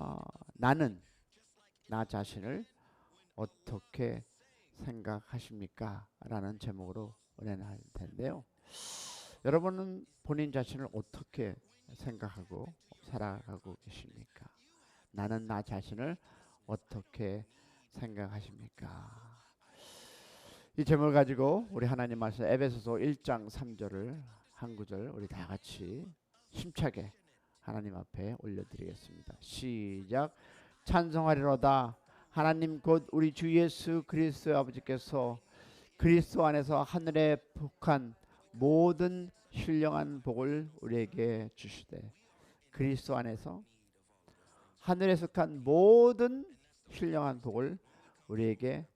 어, 나는 나 자신을 어떻게 생각하십니까? 라는 제목으로 은혜할 텐데요. 여러분은 본인 자신을 어떻게 생각하고 살아가고 계십니까? 나는 나 자신을 어떻게 생각하십니까? 이 제목을 가지고 우리 하나님 말씀 에베소서 1장 3절을 한 구절 우리 다 같이 힘차게 하나님 앞에 올려드리겠습니다. 시작 찬송하리로다 하나님 곧 우리 주 예수 그리스도의 아버지께서 그리스도 안에서 하늘에 복한 모든 신령한 복을 우리에게 주시되 그리스도 안에서 하늘에 속한 모든 신령한 복을 우리에게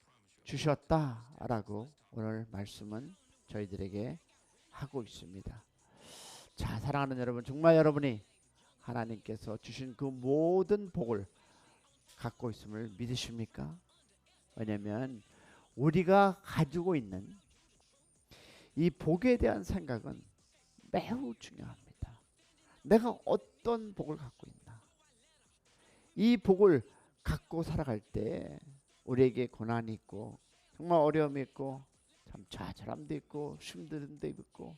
주셨다라고 오늘 말씀은 저희들에게 하고 있습니다. 자, 사랑하는 여러분, 정말 여러분이 하나님께서 주신 그 모든 복을 갖고 있음을 믿으십니까? 왜냐하면 우리가 가지고 있는 이 복에 대한 생각은 매우 중요합니다. 내가 어떤 복을 갖고 있나? 이 복을 갖고 살아갈 때 우리에게 고난이 있고 정말 어려움이 있고 참 좌절함도 있고 힘듦도 있고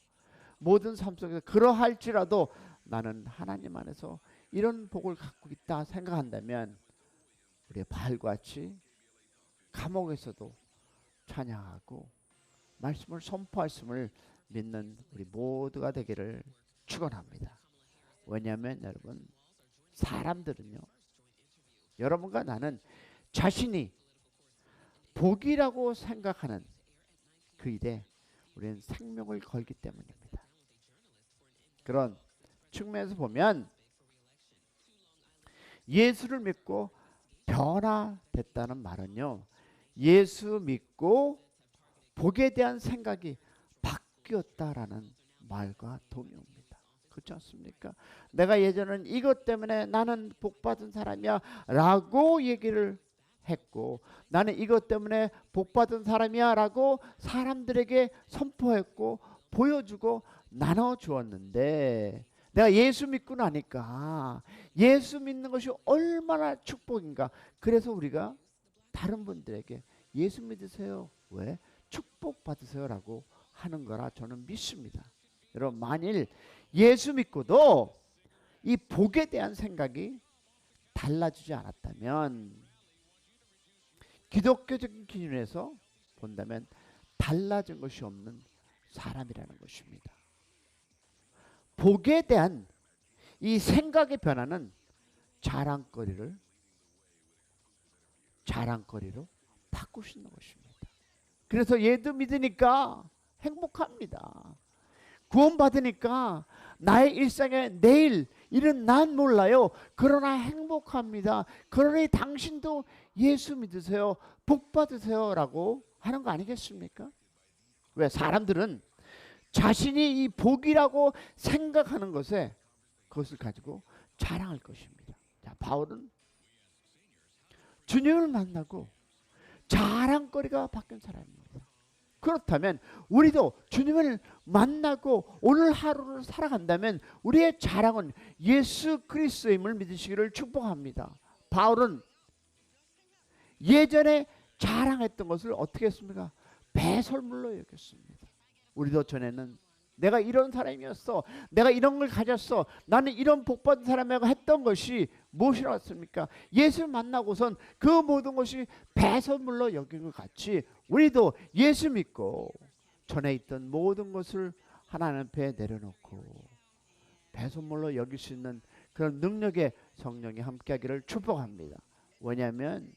모든 삶 속에서 그러할지라도 나는 하나님 안에서 이런 복을 갖고 있다 생각한다면 우리의 발같이 감옥에서도 찬양하고 말씀을 선포하심을 믿는 우리 모두가 되기를 축원합니다. 왜냐하면 여러분 사람들은요 여러분과 나는 자신이 복이라고 생각하는 그 일에 우리는 생명을 걸기 때문입니다. 그런 측면에서 보면 예수를 믿고 변화됐다는 말은요. 예수 믿고 복에 대한 생각이 바뀌었다라는 말과 동의합니다. 그렇지 않습니까? 내가 예전엔 이것 때문에 나는 복 받은 사람이야 라고 얘기를 했고 나는 이것 때문에 복 받은 사람이야 라고 사람들에게 선포했고 보여주고 나눠 주었는데 내가 예수 믿고 나니까 예수 믿는 것이 얼마나 축복인가. 그래서 우리가 다른 분들에게 예수 믿으세요? 왜? 축복 받으세요 라고 하는 거라 저는 믿습니다. 여러분 만일 예수 믿고도 이 복에 대한 생각이 달라지지 않았다면 기독교적인 기준에서 본다면 달라진 것이 없는 사람이라는 것입니다. 복에 대한 이 생각의 변화는 자랑거리를 자랑거리로 바꾸시는 것입니다. 그래서 얘도 믿으니까 행복합니다. 구원받으니까 나의 일상에 내일 일은 난 몰라요. 그러나 행복합니다. 그러니 당신도 예수 믿으세요. 복 받으세요라고 하는 거 아니겠습니까? 왜 사람들은 자신이 이 복이라고 생각하는 것에 그것을 가지고 자랑할 것입니다. 자, 바울은 주님을 만나고 자랑거리가 바뀐 사람입니다. 그렇다면 우리도 주님을 만나고 오늘 하루를 살아간다면 우리의 자랑은 예수 그리스도임을 믿으시기를 축복합니다. 바울은 예전에 자랑했던 것을 어떻게 했습니까? 배설물로 여겼습니다. 우리도 전에는 내가 이런 사람이었어. 내가 이런 걸 가졌어. 나는 이런 복 받은 사람이라고 했던 것이 무엇이었습니까? 예수를 만나고선 그 모든 것이 배설물로 여긴 것 같이 우리도 예수 믿고 전에 있던 모든 것을 하나님 앞에 내려놓고 배설물로 여길 수 있는 그런 능력의 성령이 함께하기를 축복합니다. 왜냐하면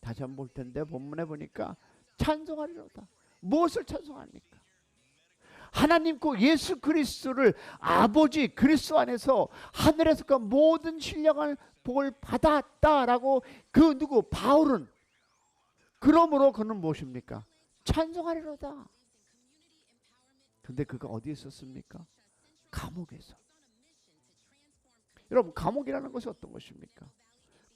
다시 한번 볼 텐데 본문에 보니까 찬송하리로다. 무엇을 찬송합니까? 하나님 고 예수 그리스도를 아버지 그리스도 안에서 하늘에서 그 모든 신령한 복을 받았다라고 그 누구 바울은 그러므로 그는 무엇입니까? 찬송하리로다. 근데 그가 어디에 있었습니까? 감옥에서. 여러분 감옥이라는 것이 어떤 것입니까?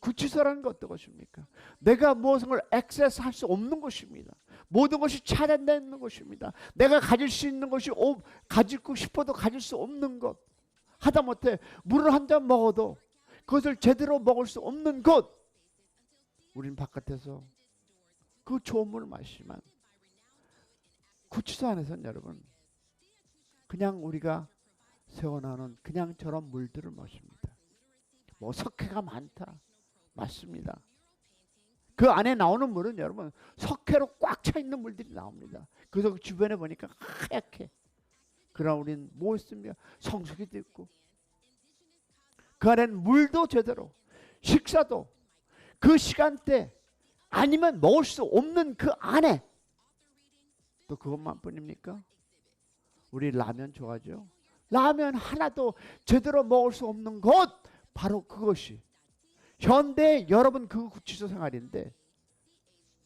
구치소라는 것 어떤 것입니까? 내가 무엇을 액세스 할 수 없는 것입니다. 모든 것이 차단되는 것입니다. 내가 가질 수 있는 것이 오, 가지고 싶어도 가질 수 없는 것. 하다못해 물을 한 잔 먹어도 그것을 제대로 먹을 수 없는 것 우리는 바깥에서 그 좋은 물을 마시지만 구치소 안에서는 여러분 그냥 우리가 세워놓은 그냥 저런 물들을 마십니다. 뭐 석회가 많다. 맞습니다. 그 안에 나오는 물은 여러분 석회로 꽉 차 있는 물들이 나옵니다. 그래서 그 주변에 보니까 하얗게. 그러나 우리는 뭐 있습니까? 성수기도 있고 그 안에는 물도 제대로 식사도 그 시간대 아니면 먹을 수 없는 그 안에 또 그것만 뿐입니까? 우리 라면 좋아하죠? 라면 하나도 제대로 먹을 수 없는 것 바로 그것이 현대 여러분 그 구치소 생활인데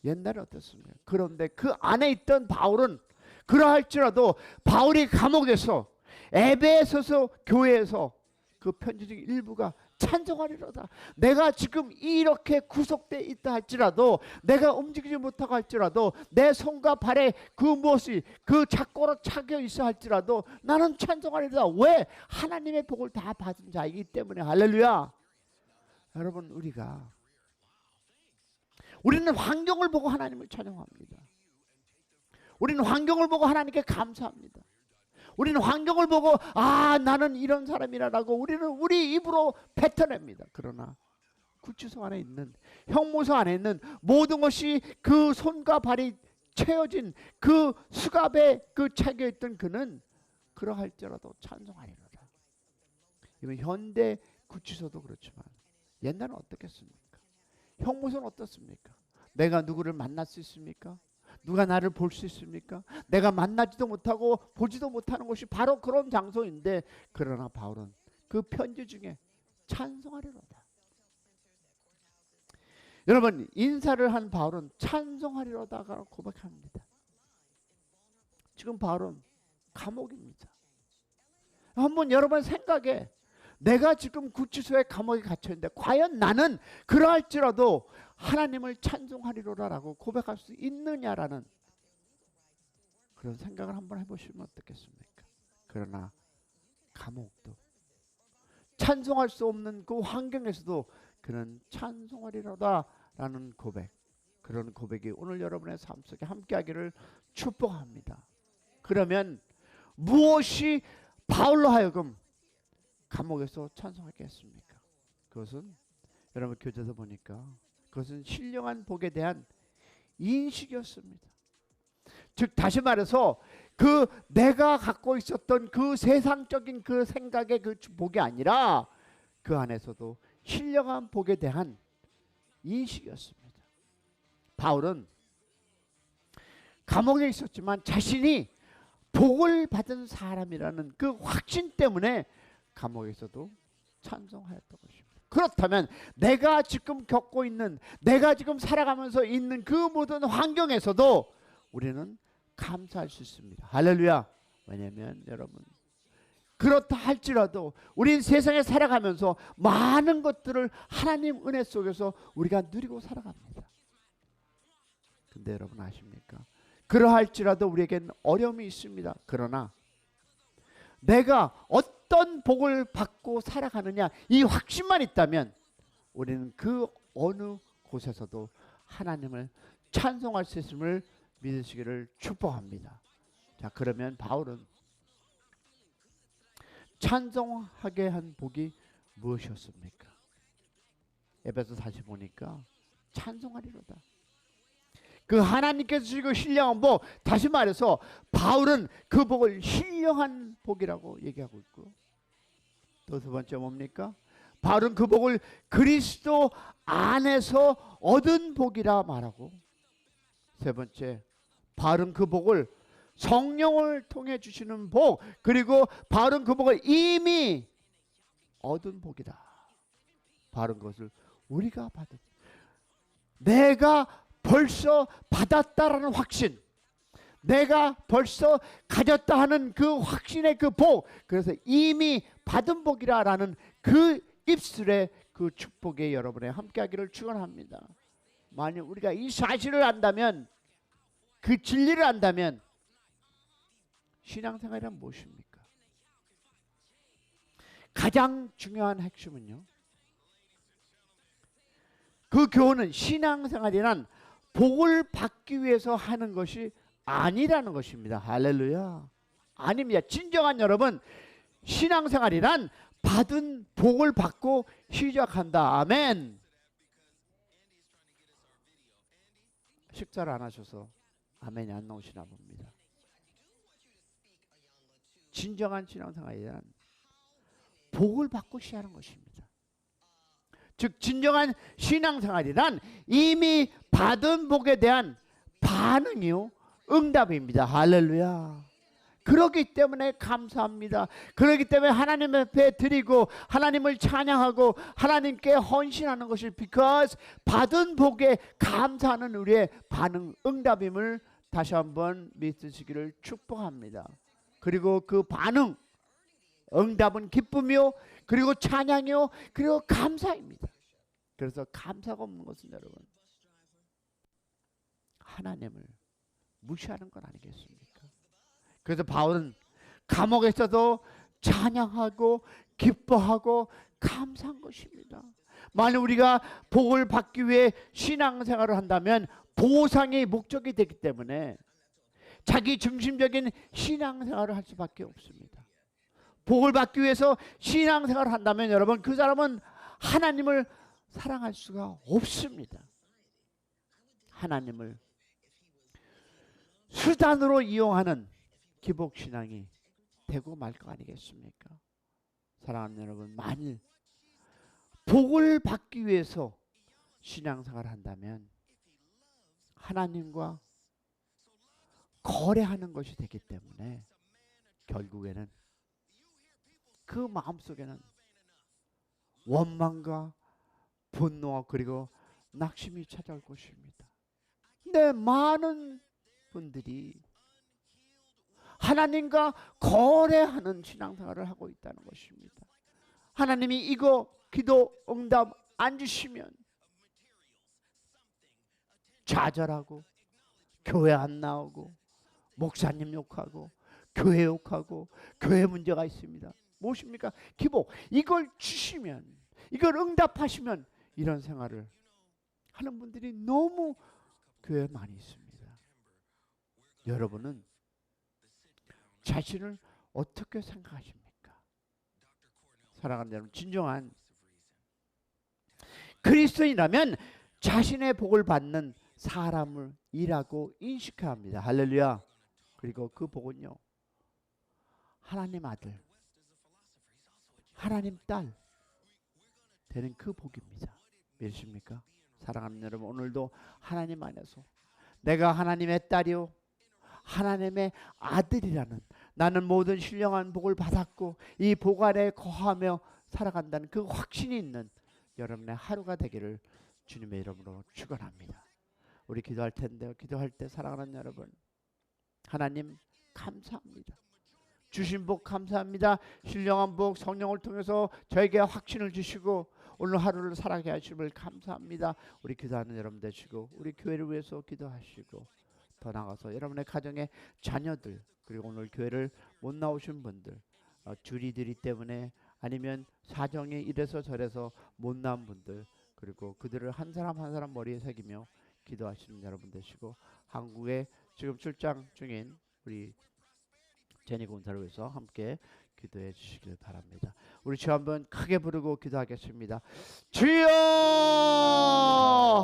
옛날에 어떻습니까? 그런데 그 안에 있던 바울은 그러할지라도 바울이 감옥에서 에베소서 교회에서 그 편지 중 일부가 찬송하리로다. 내가 지금 이렇게 구속돼 있다 할지라도 내가 움직이지 못하고 할지라도 내 손과 발에 그 무엇이 그 작고로 차겨 있어 할지라도 나는 찬송하리로다. 왜? 하나님의 복을 다 받은 자이기 때문에 할렐루야. 여러분 우리가 우리는 환경을 보고 하나님을 찬양합니다. 우리는 환경을 보고 하나님께 감사합니다. 우리는 환경을 보고 아 나는 이런 사람이라라고 우리는 우리 입으로 뱉어냅니다. 그러나 구치소 안에 있는 형무소 안에 있는 모든 것이 그 손과 발이 채워진 그 수갑에 그 차겨 있던 그는 그러할지라도 찬송하리로다. 이번 현대 구치소도 그렇지만 옛날은 어떻겠습니까? 형무소는 어떻습니까? 내가 누구를 만날 수 있습니까? 누가 나를 볼 수 있습니까? 내가 만나지도 못하고 보지도 못하는 곳이 바로 그런 장소인데 그러나 바울은 그 편지 중에 찬송하리로다. 여러분 인사를 한 바울은 찬송하리로다가 고백합니다. 지금 바울은 감옥입니다. 한번 여러분 생각에 내가 지금 구치소에 감옥에 갇혀 있는데 과연 나는 그러할지라도 하나님을 찬송하리로라라고 고백할 수 있느냐라는 그런 생각을 한번 해보시면 어떻겠습니까? 그러나 감옥도 찬송할 수 없는 그 환경에서도 그는 찬송하리로다라는 고백 그런 고백이 오늘 여러분의 삶 속에 함께하기를 축복합니다. 그러면 무엇이 바울로 하여금 감옥에서 찬송하겠습니까? 그것은 여러분 교재에서 보니까 그것은 신령한 복에 대한 인식이었습니다. 즉 다시 말해서 그 내가 갖고 있었던 그 세상적인 그 생각의 그 복이 아니라 그 안에서도 신령한 복에 대한 인식이었습니다. 바울은 감옥에 있었지만 자신이 복을 받은 사람이라는 그 확신 때문에 감옥에서도 찬송하였던 것입니다. 그렇다면 내가 지금 겪고 있는 내가 지금 살아가면서 있는 그 모든 환경에서도 우리는 감사할 수 있습니다. 할렐루야. 왜냐하면 여러분 그렇다 할지라도 우린 세상에 살아가면서 많은 것들을 하나님 은혜 속에서 우리가 누리고 살아갑니다. 근데 여러분 아십니까? 그러할지라도 우리에겐 어려움이 있습니다. 그러나 내가 어떤 복을 받고 살아가느냐 이 확신만 있다면 우리는 그 어느 곳에서도 하나님을 찬송할 수 있음을 믿으시기를 축복합니다. 자 그러면 바울은 찬송하게 한 복이 무엇이었습니까? 에베소 다시 보니까 찬송하리로다. 그 하나님께서 주시고 신령한 복 다시 말해서 바울은 그 복을 신령한 복이라고 얘기하고 있고 또 두 번째 뭡니까? 바울은 그 복을 그리스도 안에서 얻은 복이라 말하고 세 번째 바울은 그 복을 성령을 통해 주시는 복 그리고 바울은 그 복을 이미 얻은 복이다. 바울은 그것을 우리가 받은 내가 벌써 받았다라는 확신, 내가 벌써 가졌다 하는 그 확신의 그 복, 그래서 이미 받은 복이라라는 그 입술의 그 축복에 여러분의 함께하기를 축원합니다. 만약 우리가 이 사실을 안다면, 그 진리를 안다면 신앙생활이란 무엇입니까? 가장 중요한 핵심은요. 그 교훈은 신앙생활이란 복을 받기 위해서 하는 것이 아니라는 것입니다. 할렐루야. 아닙니다. 진정한 여러분 신앙생활이란 받은 복을 받고 시작한다. 아멘. 식사를 안 하셔서 아멘이 안 나오시나 봅니다. 진정한 신앙생활이란 복을 받고 시작하는 것입니다. 즉 진정한 신앙생활이란 이미 받은 복에 대한 반응이요 응답입니다. 할렐루야. 그렇기 때문에 감사합니다. 그렇기 때문에 하나님 앞에 드리고 하나님을 찬양하고 하나님께 헌신하는 것이 because 받은 복에 감사하는 우리의 반응 응답임을 다시 한번 믿으시기를 축복합니다. 그리고 그 반응 응답은 기쁨이요 그리고 찬양이요 그리고 감사입니다. 그래서 감사가 없는 것은 여러분 하나님을 무시하는 건 아니겠습니까? 그래서 바울은 감옥에 있어도 찬양하고 기뻐하고 감사한 것입니다. 만약 우리가 복을 받기 위해 신앙생활을 한다면 보상이 목적이 되기 때문에 자기 중심적인 신앙생활을 할 수밖에 없습니다. 복을 받기 위해서 신앙생활을 한다면 여러분 그 사람은 하나님을 사랑할 수가 없습니다. 하나님을 수단으로 이용하는 기복 신앙이 되고 말 거 아니겠습니까? 사랑하는 여러분, 만일 복을 받기 위해서 신앙생활을 한다면 하나님과 거래하는 것이 되기 때문에 결국에는 그 마음속에는 원망과 분노와 그리고 낙심이 찾아올 것입니다. 근데 많은 분들이 하나님과 거래하는 신앙생활을 하고 있다는 것입니다. 하나님이 이거 기도 응답 안 주시면 좌절하고 교회 안 나오고 목사님 욕하고 교회 욕하고 교회 문제가 있습니다. 무엇입니까? 기복. 이걸 주시면 이걸 응답하시면 이런 생활을 하는 분들이 너무 교회에 많이 있습니다. 여러분은 자신을 어떻게 생각하십니까? 사랑하는 여러분, 진정한 그리스도인이라면 자신의 복을 받는 사람을 이라고 인식해야 합니다. 할렐루야. 그리고 그 복은요. 하나님 아들, 하나님 딸 되는 그 복입니다. 믿으십니까? 사랑하는 여러분, 오늘도 하나님 안에서 내가 하나님의 딸이요. 하나님의 아들이라는 나는 모든 신령한 복을 받았고 이복 안에 거하며 살아간다는 그 확신이 있는 여러분의 하루가 되기를 주님의 이름으로 축원합니다. 우리 기도할 텐데요. 기도할 때 사랑하는 여러분 하나님 감사합니다. 주신 복 감사합니다. 신령한 복 성령을 통해서 저에게 확신을 주시고 오늘 하루를 살아게 하심을 감사합니다. 우리 기도하는 여러분 되시고 우리 교회를 위해서 기도하시고 더 나아가서 여러분의 가정의 자녀들 그리고 오늘 교회를 못 나오신 분들 어, 주리들이 때문에 아니면 사정이 이래서 저래서 못 나온 분들 그리고 그들을 한 사람 한 사람 머리에 새기며 기도하시는 여러분 되시고 한국에 지금 출장 중인 우리 제니 공사를 위해서 함께 기도해 주시길 바랍니다. 우리 주 한번 크게 부르고 기도하겠습니다. 주여